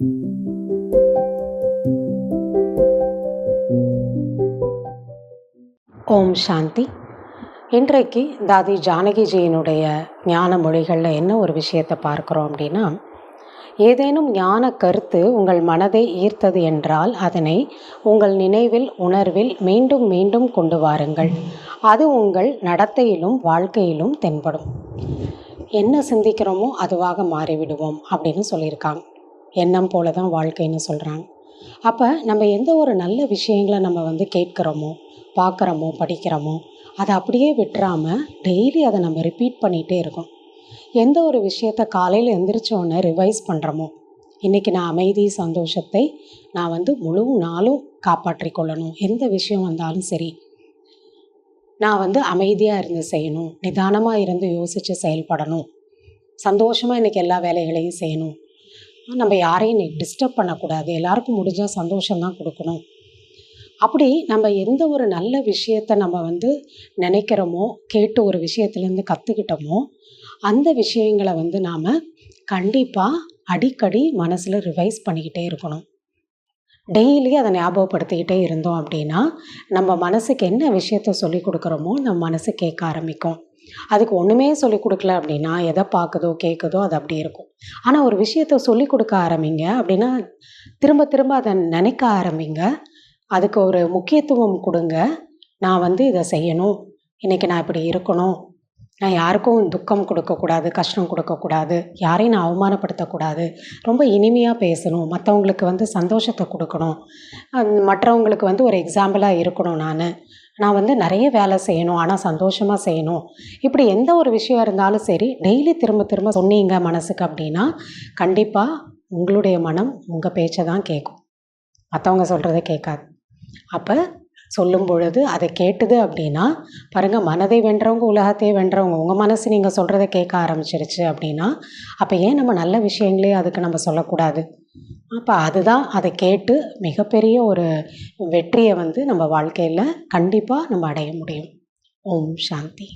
ஓம் சாந்தி. இன்றைக்கு தாதி ஜானகிஜியினுடைய ஞான மொழிகளில் என்ன ஒரு விஷயத்தை பார்க்குறோம் அப்படின்னா ஏதேனும் ஞான கருத்து உங்கள் மனதை ஈர்த்தது என்றால் அதனை உங்கள் நினைவில் உணர்வில் மீண்டும் மீண்டும் கொண்டு வாருங்கள். அது உங்கள் நடத்தையிலும் வாழ்க்கையிலும் தென்படும். என்ன சிந்திக்கிறோமோ அதுவாக மாறிவிடுவோம் அப்படின்னு சொல்லியிருக்காங்க. எண்ணம் போல தான் வாழ்க்கைன்னு சொல்கிறாங்க அப்போ நம்ம எந்த ஒரு நல்ல விஷயங்களை நம்ம வந்து கேட்குறோமோ பார்க்குறோமோ படிக்கிறோமோ அதை அப்படியே விட்டுறாமல் டெய்லி அதை நம்ம ரிப்பீட் பண்ணிகிட்டே இருக்கோம். எந்த ஒரு விஷயத்த காலையில் எந்திரிச்ச ரிவைஸ் பண்ணுறோமோ இன்றைக்கி நான் அமைதி சந்தோஷத்தை நான் வந்து முழு நாளும் காப்பாற்றி கொள்ளணும். எந்த விஷயம் வந்தாலும் சரி நான் வந்து அமைதியாக இருந்து செய்யணும் நிதானமாக இருந்து யோசித்து செயல்படணும். சந்தோஷமாக இன்றைக்கி எல்லா வேலைகளையும் செய்யணும். நம்ம யாரையும் டிஸ்டர்ப் பண்ணக்கூடாது. எல்லாருக்கும் முடிஞ்சால் சந்தோஷம்தான் கொடுக்கணும். அப்படி நம்ம எந்த ஒரு நல்ல விஷயத்த நம்ம வந்து நினைக்கிறோமோ கேட்டு ஒரு விஷயத்துலேருந்து கற்றுக்கிட்டோமோ அந்த விஷயங்களை வந்து நாம் கண்டிப்பாக அடிக்கடி மனசில் ரிவைஸ் பண்ணிக்கிட்டே இருக்கணும். டெய்லி அதை ஞாபகப்படுத்திக்கிட்டே இருந்தோம் அப்படின்னா நம்ம மனசுக்கு என்ன விஷயத்த சொல்லி கொடுக்குறோமோ நம்ம மனசு கேட்க ஆரம்பிக்கும். அதுக்கு ஒன்றுமே சொல்லிக் கொடுக்கல அப்படின்னா எதை பார்க்குதோ கேட்குதோ அது அப்படி இருக்கும். ஆனால் ஒரு விஷயத்த சொல்லி கொடுக்க ஆரம்பிங்க அப்படின்னா திரும்ப திரும்ப அதை நினைக்க ஆரம்பிங்க. அதுக்கு ஒரு முக்கியத்துவம் கொடுங்க. நான் வந்து இதை செய்யணும். இன்றைக்கி நான் இப்படி இருக்கணும். நான் யாருக்கும் துக்கம் கொடுக்கக்கூடாது கஷ்டம் கொடுக்கக்கூடாது யாரையும் நான் அவமானப்படுத்தக்கூடாது. ரொம்ப இனிமையாக பேசணும். மற்றவங்களுக்கு வந்து சந்தோஷத்தை கொடுக்கணும். மற்றவங்களுக்கு வந்து ஒரு எக்ஸாம்பிளாக இருக்கணும் நான். நான் வந்து நிறைய வேலை செய்யணும் ஆனால் சந்தோஷமாக செய்யணும். இப்படி எந்த ஒரு விஷயம் இருந்தாலும் சரி டெய்லி திரும்ப திரும்ப சொன்னீங்க மனசுக்கு அப்படின்னா கண்டிப்பாக உங்களுடைய மனம் உங்கள் பேச்சை தான் கேட்கும் மற்றவங்க சொல்கிறத கேட்காது. அப்போ சொல்லும் பொழுது அதை கேட்டுது அப்படின்னா பாருங்கள் மனதை வென்றவங்க உலகத்தையே வென்றவங்க உங்கள் மனசு நீங்கள் சொல்கிறத கேட்க ஆரம்பிச்சிருச்சு அப்படின்னா அப்போ ஏன் நம்ம நல்ல விஷயங்களே அதுக்கு நம்ம சொல்லக்கூடாது? அப்போ அதுதான் அதை கேட்டு மிகப்பெரிய ஒரு வெற்றியை வந்து நம்ம வாழ்க்கையில் கண்டிப்பாக நம்ம அடைய முடியும். ஓம் சாந்தி.